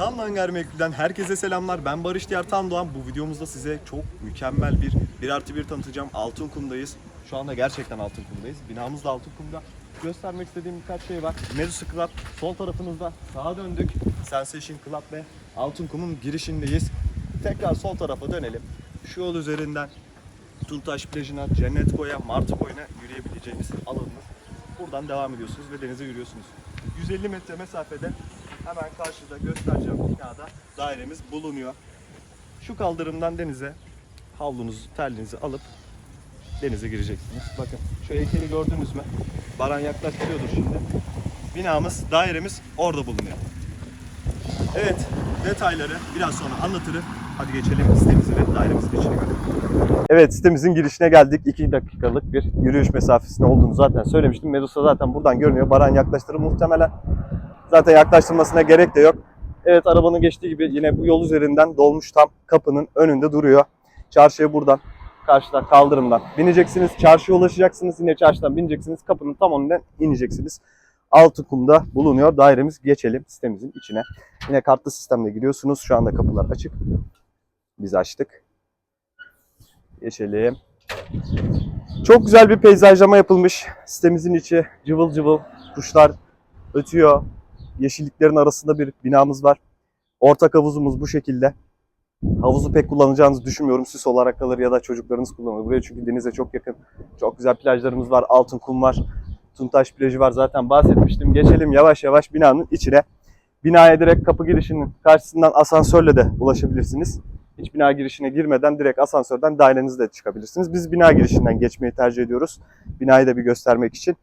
Tamdan Gayrimenkul'den herkese selamlar. Ben Barış Diyar Tandoğan. Bu videomuzda size çok mükemmel bir 1 artı 1 tanıtacağım. Altınkum'dayız. Şu anda gerçekten Altınkum'dayız. Binamız da Altınkum'da. Göstermek istediğim birkaç şey var. Medusa Club sol tarafınızda. Sağa döndük. Sensation Club ve Altınkum'un girişindeyiz. Tekrar sol tarafa dönelim. Şu yol üzerinden Tuntaş plajına, Cennet Koy'a, Martı Koy'una yürüyebileceğiniz alanımız. Buradan devam ediyorsunuz ve denize yürüyorsunuz. 150 metre mesafede hemen karşıda göstereceğim binada dairemiz bulunuyor. Şu kaldırımdan denize havlunuzu, terliğinizi alıp denize gireceksiniz. Bakın şu heykeli gördünüz mü? Baran yaklaştırıyordur şimdi. Binamız, dairemiz orada bulunuyor. Evet, detayları biraz sonra anlatırım. Hadi geçelim sitemizi ve dairemizin içine. Evet sitemizin girişine geldik. 2 dakikalık bir yürüyüş mesafesinde olduğunu zaten söylemiştim. Medusa zaten buradan görünüyor. Baran yaklaştırır muhtemelen. Zaten yaklaştırmasına gerek de yok. Evet arabanın geçtiği gibi yine bu yol üzerinden dolmuş tam kapının önünde duruyor. Çarşıya buradan karşıdan kaldırımdan bineceksiniz. Çarşıya ulaşacaksınız. Yine çarşıdan bineceksiniz. Kapının tam önünden ineceksiniz. Altı kumda bulunuyor. Dairemiz geçelim sitemizin içine. Yine kartlı sistemle giriyorsunuz. Şu anda kapılar açık. Biz açtık. Geçelim. Çok güzel bir peyzajlama yapılmış. Sitemizin içi cıvıl cıvıl. Kuşlar ötüyor. Yeşilliklerin arasında bir binamız var. Ortak havuzumuz bu şekilde. Havuzu pek kullanacağınızı düşünmüyorum. Süs olarak kalır ya da çocuklarınız kullanır. Buraya çünkü denize çok yakın. Çok güzel plajlarımız var. Altın kum var. Tuntaş plajı var. Zaten bahsetmiştim. Geçelim yavaş yavaş binanın içine. Binaya direkt kapı girişinin karşısından asansörle de ulaşabilirsiniz. Hiç bina girişine girmeden direkt asansörden dairenizle çıkabilirsiniz. Biz bina girişinden geçmeyi tercih ediyoruz. Binayı da bir göstermek için.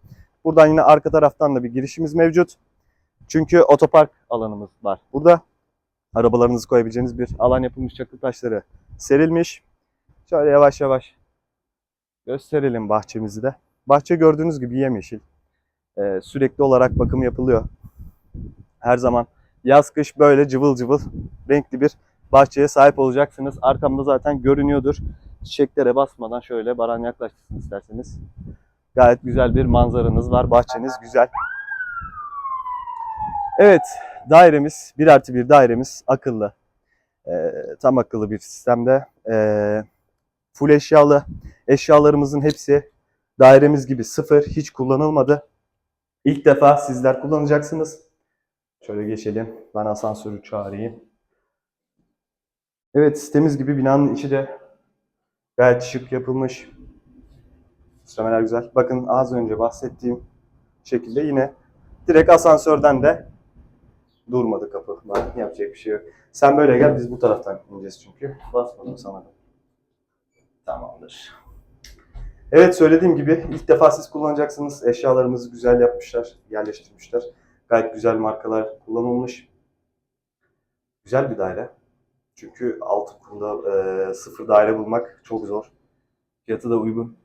Buradan yine arka taraftan da bir girişimiz mevcut. Çünkü otopark alanımız var. Burada arabalarınızı koyabileceğiniz bir alan yapılmış çakıl taşları serilmiş. Şöyle yavaş yavaş gösterelim bahçemizi de. Bahçe gördüğünüz gibi yemyeşil. Ee, sürekli olarak bakım yapılıyor. Her zaman yaz kış böyle cıvıl cıvıl renkli bir bahçeye sahip olacaksınız. Arkamda zaten görünüyordur. Çiçeklere basmadan şöyle baran yaklaştırsın isterseniz. Gayet güzel bir manzaranız var. Bahçeniz güzel. Evet, dairemiz, bir artı bir dairemiz akıllı. Ee, tam akıllı bir sistemde. Ee, full eşyalı. Eşyalarımızın hepsi dairemiz gibi sıfır, hiç kullanılmadı. İlk defa sizler kullanacaksınız. Şöyle geçelim. Ben asansörü çağırayım. Evet, sitemiz gibi binanın içi de gayet şık yapılmış. Süslemeler güzel. Bakın az önce bahsettiğim şekilde yine direkt asansörden de durmadı kapı. Lan yapacak bir şey yok. Sen böyle gel biz bu taraftan ineceğiz çünkü. Basmadım sana. Tamamdır. Evet söylediğim gibi ilk defa siz kullanacaksınız. Eşyalarımızı güzel yapmışlar, yerleştirmişler. Gayet güzel markalar kullanılmış. Güzel bir daire. Çünkü altı kumda e, sıfır daire bulmak çok zor. Fiyatı da uygun.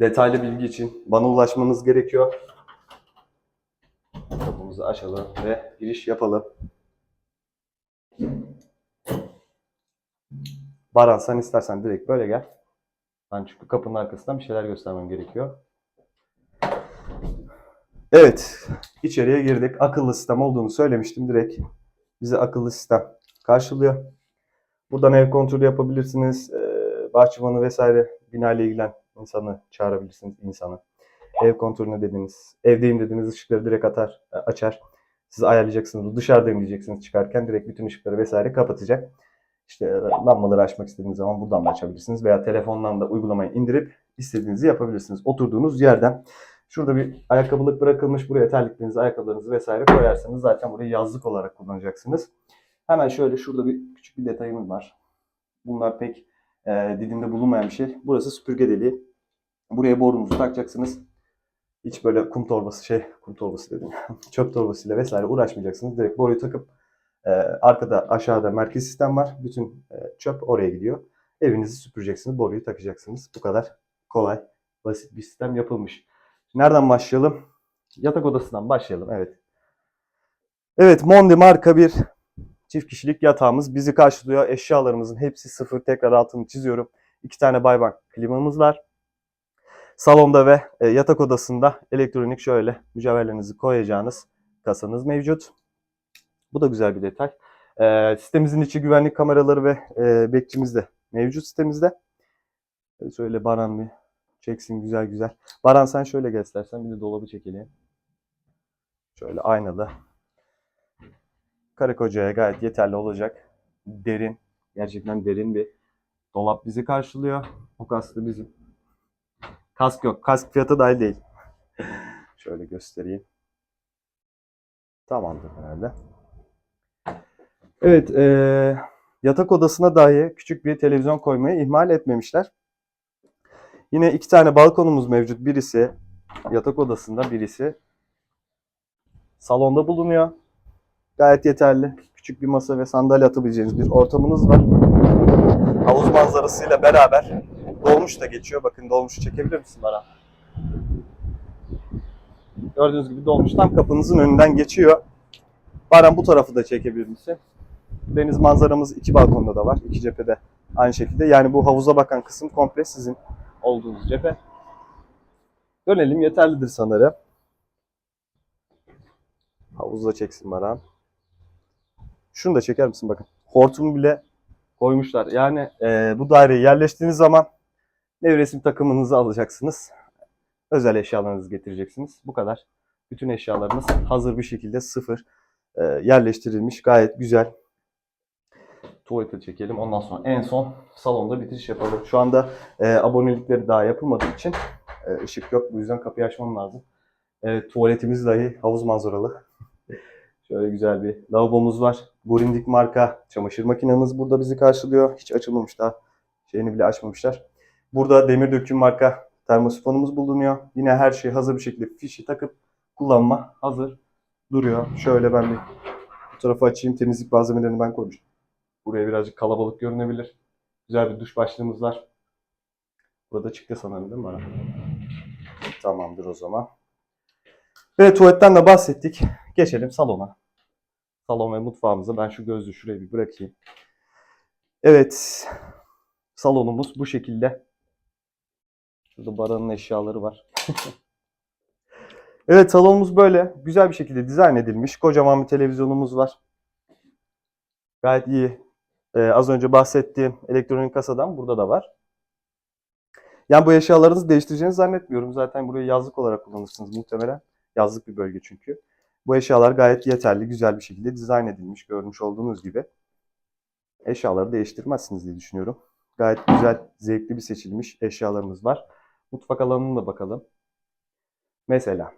Detaylı bilgi için bana ulaşmanız gerekiyor. Kapımızı açalım ve giriş yapalım. Baran sen istersen direkt böyle gel. Ben çünkü kapının arkasından bir şeyler göstermem gerekiyor. Evet, içeriye girdik. Akıllı sistem olduğunu söylemiştim direkt. Bize akıllı sistem karşılıyor. Buradan ev kontrolü yapabilirsiniz. Ee, bahçıvanı vesaire bina ile ilgilen insanı çağırabilirsiniz insanı. Ev kontrolüne dediniz, evdeyim dediğiniz ışıkları direkt atar, e, açar. Siz ayarlayacaksınız. Dışarıdayım diyeceksiniz çıkarken direkt bütün ışıkları vesaire kapatacak. İşte e, lambaları açmak istediğiniz zaman buradan da açabilirsiniz veya telefondan da uygulamayı indirip istediğinizi yapabilirsiniz. Oturduğunuz yerden. Şurada bir ayakkabılık bırakılmış. Buraya terliklerinizi, ayakkabılarınızı vesaire koyarsanız zaten burayı yazlık olarak kullanacaksınız. Hemen şöyle şurada bir küçük bir detayımız var. Bunlar pek e, dilinde bulunmayan bir şey. Burası süpürge deliği. Buraya borunuzu takacaksınız. Hiç böyle kum torbası şey, kum torbası dedim. Çöp torbasıyla vesaire uğraşmayacaksınız. Direkt boruyu takıp e, arkada aşağıda merkez sistem var. Bütün e, çöp oraya gidiyor. Evinizi süpüreceksiniz, boruyu takacaksınız. Bu kadar kolay, basit bir sistem yapılmış. Nereden başlayalım? Yatak odasından başlayalım. Evet. Evet, Mondi marka bir çift kişilik yatağımız bizi karşılıyor. Eşyalarımızın hepsi sıfır. Tekrar altını çiziyorum. İki tane Baybank klimamız var. Salonda ve e, yatak odasında elektronik şöyle mücevherlerinizi koyacağınız kasanız mevcut. Bu da güzel bir detay. Ee, sitemizin içi güvenlik kameraları ve e, bekçimiz de mevcut sitemizde. Ee, Şöyle Baran bir çeksin güzel güzel. Baran sen şöyle gel bir de dolabı çekelim. Şöyle aynalı. Karı kocaya gayet yeterli olacak. Derin, gerçekten derin bir dolap bizi karşılıyor. O kaskı bizim. Kask yok. Kask fiyatı dahil değil. Şöyle göstereyim. Tamamdır herhalde. Evet, eee, yatak odasına dahi küçük bir televizyon koymayı ihmal etmemişler. Yine iki tane balkonumuz mevcut. Birisi yatak odasında, birisi salonda bulunuyor. Gayet yeterli. Küçük bir masa ve sandalye atabileceğiniz bir ortamınız var. Havuz manzarasıyla beraber dolmuş da geçiyor. Bakın dolmuşu çekebilir misin bana? Gördüğünüz gibi dolmuş tam kapınızın önünden geçiyor. Baran bu tarafı da çekebilir misin? Deniz manzaramız iki balkonda da var. iki cephede aynı şekilde. Yani bu havuza bakan kısım komple sizin olduğunuz cephe. Dönelim yeterlidir sanırım. Havuzda çeksin Baran. Şunu da çeker misin bakın. Hortumu bile koymuşlar. Yani e, bu daireyi yerleştiğiniz zaman nevresim takımınızı alacaksınız. Özel eşyalarınızı getireceksiniz. Bu kadar. Bütün eşyalarınız hazır bir şekilde sıfır e, yerleştirilmiş. Gayet güzel. Tuvalete çekelim. Ondan sonra en son salonda bitiriş yapalım. Şu anda e, abonelikleri daha yapılmadığı için e, ışık yok. Bu yüzden kapıyı açmam lazım. E, tuvaletimiz dahi havuz manzaralı. Şöyle güzel bir lavabomuz var. Gurindik marka çamaşır makinemiz burada bizi karşılıyor. Hiç açılmamış daha. Şeyini bile açmamışlar. Burada demir döküm marka termosifonumuz bulunuyor. Yine her şey hazır bir şekilde fişi takıp kullanma hazır duruyor. Şöyle ben bir bu tarafı açayım. Temizlik malzemelerini ben koymuşum. Buraya birazcık kalabalık görünebilir. Güzel bir duş başlığımız var. Burada çıktı sanırım değil mi? Tamamdır o zaman. Ve tuvaletten de bahsettik. Geçelim salona. Salon ve mutfağımıza. Ben şu gözlüğü şuraya bir bırakayım. Evet. Salonumuz bu şekilde. Şurada Baran'ın eşyaları var. evet salonumuz böyle. Güzel bir şekilde dizayn edilmiş. Kocaman bir televizyonumuz var. Gayet iyi. Ee, az önce bahsettiğim elektronik kasadan burada da var. Yani bu eşyalarınızı değiştireceğinizi zannetmiyorum. Zaten burayı yazlık olarak kullanırsınız muhtemelen. Yazlık bir bölge çünkü. Bu eşyalar gayet yeterli, güzel bir şekilde dizayn edilmiş görmüş olduğunuz gibi. Eşyaları değiştirmezsiniz diye düşünüyorum. Gayet güzel, zevkli bir seçilmiş eşyalarımız var. Mutfak alanına da bakalım. Mesela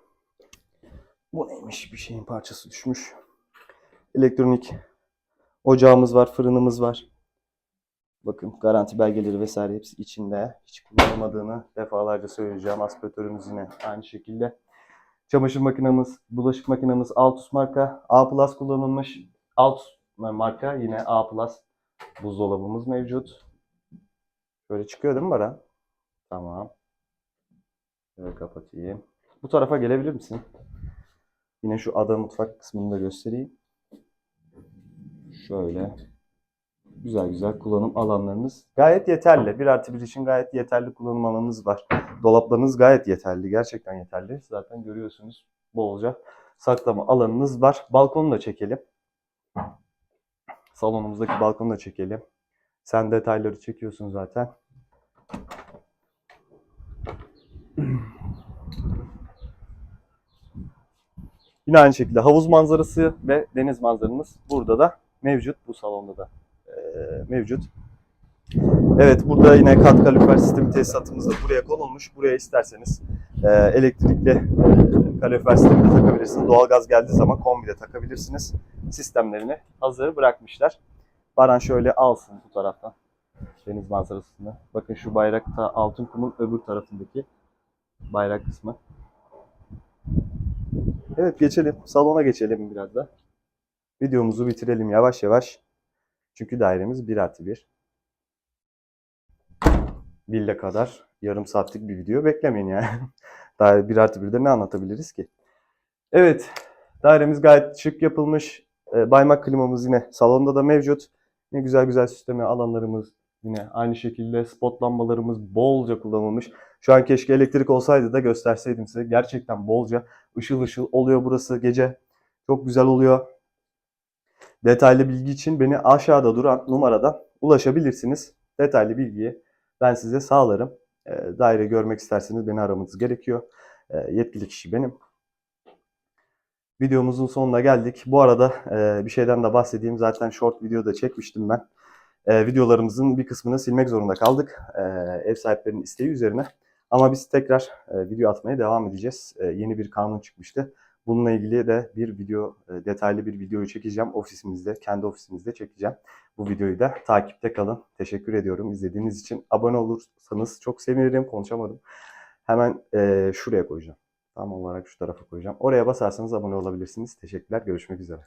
bu neymiş? Bir şeyin parçası düşmüş. Elektronik ocağımız var, fırınımız var. Bakın garanti belgeleri vesaire hepsi içinde. Hiç kullanılmadığını defalarca söyleyeceğim. Aspiratörümüz yine aynı şekilde. Çamaşır makinamız, bulaşık makinamız Altus marka. A Plus kullanılmış. Altus marka yine A Plus. Buzdolabımız mevcut. Böyle çıkıyor değil mi Baran? Tamam. Şöyle kapatayım. Bu tarafa gelebilir misin? Yine şu ada mutfak kısmını da göstereyim. Şöyle. Güzel güzel kullanım alanlarınız gayet yeterli. Bir artı bir için gayet yeterli kullanım alanınız var. Dolaplarınız gayet yeterli. Gerçekten yeterli. Zaten görüyorsunuz bolca saklama alanınız var. Balkonu da çekelim. Salonumuzdaki balkonu da çekelim. Sen detayları çekiyorsun zaten. Yine aynı şekilde havuz manzarası ve deniz manzaramız burada da mevcut. Bu salonda da eee, mevcut. Evet burada yine kat kalorifer sistemi tesisatımız da buraya konulmuş. Buraya isterseniz eee, elektrikli eee, kalorifer sistemi de takabilirsiniz. Doğalgaz geldiği zaman kombi de takabilirsiniz. Sistemlerini hazır bırakmışlar. Baran şöyle alsın bu taraftan deniz manzarasını. Bakın şu bayrakta altın kumun öbür tarafındaki bayrak kısmı. Evet geçelim. Salona geçelim biraz da. Videomuzu bitirelim yavaş yavaş. Çünkü dairemiz 1 artı 1. Villa kadar yarım saatlik bir video beklemeyin yani. Daire 1 artı 1'de ne anlatabiliriz ki? Evet. Dairemiz gayet şık yapılmış. E, baymak klimamız yine salonda da mevcut. Ne güzel güzel süsleme alanlarımız yine aynı şekilde spot lambalarımız bolca kullanılmış. Şu an keşke elektrik olsaydı da gösterseydim size. Gerçekten bolca ışıl ışıl oluyor burası gece. Çok güzel oluyor. Detaylı bilgi için beni aşağıda duran numaradan ulaşabilirsiniz. Detaylı bilgiyi ben size sağlarım. E, daire görmek isterseniz beni aramanız gerekiyor. E, yetkili kişi benim. Videomuzun sonuna geldik. Bu arada e, bir şeyden de bahsedeyim. Zaten short videoda çekmiştim ben. E, videolarımızın bir kısmını silmek zorunda kaldık. E, ev sahiplerinin isteği üzerine. Ama biz tekrar e, video atmaya devam edeceğiz. E, yeni bir kanun çıkmıştı. Bununla ilgili de bir video, e, detaylı bir videoyu çekeceğim. Ofisimizde, kendi ofisimizde çekeceğim. Bu videoyu da takipte kalın. Teşekkür ediyorum izlediğiniz için. Abone olursanız çok sevinirim. Konuşamadım. Hemen e, şuraya koyacağım. Tam olarak şu tarafa koyacağım. Oraya basarsanız abone olabilirsiniz. Teşekkürler. Görüşmek üzere.